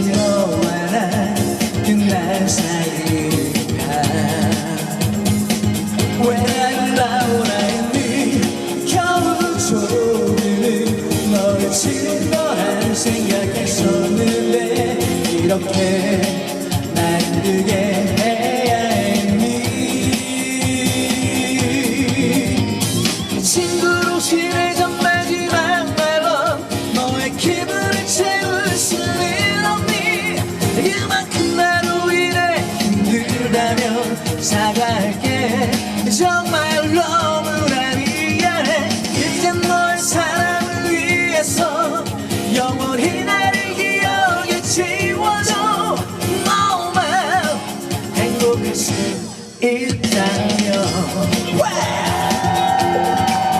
난 너와 나 그날 사이가 왜난 나오나 했니 겨우 조금은 너를 친거란 생각했었는데 이렇게 날 힘들게 해야 했니 친구로 친해졌나 된다면 사과할게. 정말 너무나 미안해 이제 널 사랑을 위해서 영원히 나를 기억에 지워줘. 너만 행복할 수 있다면.